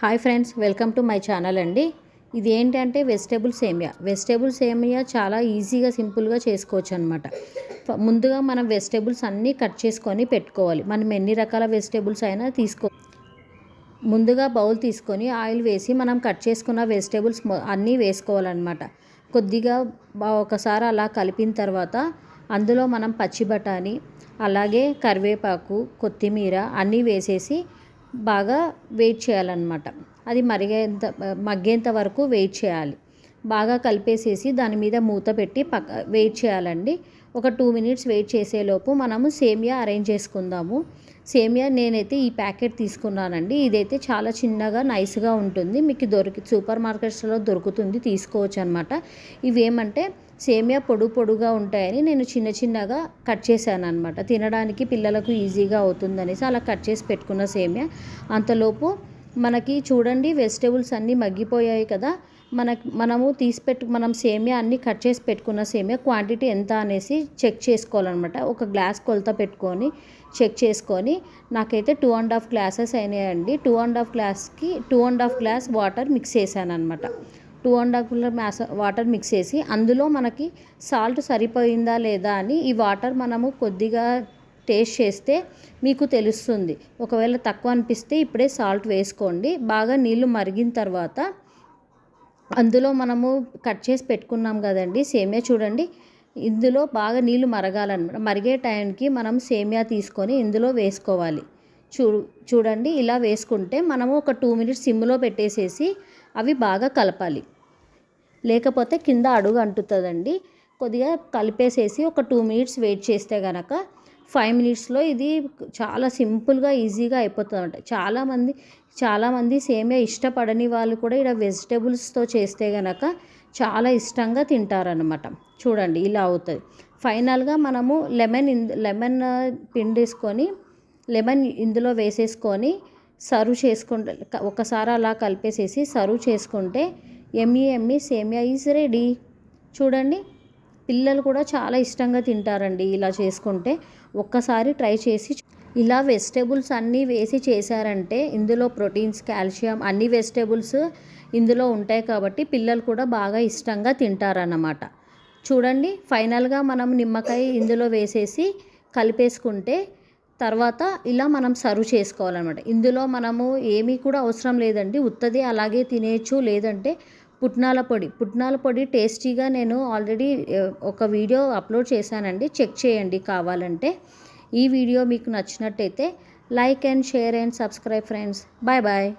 Hi friends welcome to my channel అండి. ఇది ఏంటంటే వెజిటేబుల్ సేమియా. వెజిటేబుల్ సేమియా చాలా ఈజీగా సింపుల్గా చేసుకోవచ్చు అనమాట ముందుగా మనం వెజిటేబుల్స్ అన్నీ కట్ చేసుకొని పెట్టుకోవాలి. మనం ఎన్ని రకాల వెజిటేబుల్స్ అయినా తీసుకో ముందుగా బౌల్ తీసుకొని ఆయిల్ వేసి మనం కట్ చేసుకున్న వెజిటేబుల్స్ అన్నీ వేసుకోవాలన్నమాట. కొద్దిగా ఒకసారి అలా కలిపిన తర్వాత అందులో మనం పచ్చి బఠానీ అలాగే కరివేపాకు కొత్తిమీర అన్నీ వేసేసి బాగా వెయిట్ చేయాలన్నమాట. అది మరిగేంత మగ్గేంత వరకు వెయిట్ చేయాలి. బాగా కలిపేసేసి దాని మీద మూత పెట్టి పక్క వెయిట్ చేయాలండి. ఒక టూ మినిట్స్ వెయిట్ చేసేలోపు మనము సేమియా అరేంజ్ చేసుకుందాము. సేమియా నేనైతే ఈ ప్యాకెట్ తీసుకున్నానండి. ఇదైతే చాలా చిన్నగా నైస్గా ఉంటుంది. మీకు దొరికి సూపర్ మార్కెట్స్లో దొరుకుతుంది తీసుకోవచ్చు అనమాట ఇవేమంటే సేమియా పొడు పొడుగా ఉంటాయని నేను చిన్న చిన్నగా కట్ చేశాను అనమాట తినడానికి పిల్లలకు ఈజీగా అవుతుందనేసి అలా కట్ చేసి పెట్టుకున్న సేమియా. అంతలోపు మనకి చూడండి వెజిటేబుల్స్ అన్నీ మగ్గిపోయాయి కదా. మన మనము తీసి పెట్టు మనం సేమియా అన్నీ కట్ చేసి పెట్టుకున్న సేమియా క్వాంటిటీ ఎంత అనేసి చెక్ చేసుకోవాలన్నమాట. ఒక గ్లాస్ కొలత పెట్టుకొని చెక్ చేసుకొని నాకైతే టూ అండ్ హాఫ్ గ్లాసెస్ అయినాయండి. టూ అండ్ హాఫ్ గ్లాస్కి two and half glass water mix చేశాను అనమాట two and half glass water mix చేసి అందులో మనకి సాల్ట్ సరిపోయిందా లేదా అని ఈ వాటర్ మనము కొద్దిగా టేస్ట్ చేస్తే మీకు తెలుస్తుంది. ఒకవేళ తక్కువ అనిపిస్తే ఇప్పుడే సాల్ట్ వేసుకోండి. బాగా నీళ్ళు మరిగిన తర్వాత అందులో మనము కట్ చేసి పెట్టుకున్నాం కదండి సేమియా చూడండి. ఇందులో బాగా నీళ్ళు మరగాలన్నమాట మరిగే టైంకి మనం సేమియా తీసుకొని ఇందులో వేసుకోవాలి. చూ చూడండి ఇలా వేసుకుంటే మనము ఒక టూ మినిట్స్ సిమ్లో పెట్టేసేసి అవి బాగా కలపాలి. లేకపోతే కింద అడుగు అంటుతుందండి. కొద్దిగా కలిపేసేసి ఒక టూ మినిట్స్ వెయిట్ చేస్తే కనుక ఫైవ్ మినిట్స్లో ఇది చాలా సింపుల్గా ఈజీగా అయిపోతుంది అనమాట చాలామంది చాలామంది సేమియా ఇష్టపడని వాళ్ళు కూడా ఇక్కడ వెజిటేబుల్స్తో చేస్తే కనుక చాలా ఇష్టంగా తింటారనమాట చూడండి ఇలా అవుతుంది. ఫైనల్గా మనము లెమన్ లెమన్ పిండేసుకొని లెమన్ ఇందులో వేసేసుకొని సర్వ్ చేసుకుంటే ఒకసారి అలా కలిపేసేసి సర్వ్ చేసుకుంటే ఎమ్మి ఎమ్మి సేమియా ఈజ్ రెడీ. చూడండి పిల్లలు కూడా చాలా ఇష్టంగా తింటారండి ఇలా చేసుకుంటే. ఒక్కసారి ట్రై చేసి ఇలా వెజిటేబుల్స్ అన్నీ వేసి చేశారంటే ఇందులో ప్రోటీన్స్ కాల్షియం అన్ని వెజిటేబుల్స్ ఇందులో ఉంటాయి కాబట్టి పిల్లలు కూడా బాగా ఇష్టంగా తింటారన్నమాట. చూడండి ఫైనల్గా మనం నిమ్మకాయ ఇందులో వేసేసి కలిపేసుకుంటే తర్వాత ఇలా మనం సర్వ్ చేసుకోవాలన్నమాట. ఇందులో మనము ఏమీ కూడా అవసరం లేదండి. ఉత్తది అలాగే తినేయచ్చు లేదంటే పుట్నాల పొడి. పుట్నాల పొడి టేస్టీగా నేను ఆల్రెడీ ఒక వీడియో అప్లోడ్ చేశానండి. చెక్ చేయండి కావాలంటే. ఈ వీడియో మీకు నచ్చినట్టయితే like and share and subscribe friends. Bye bye.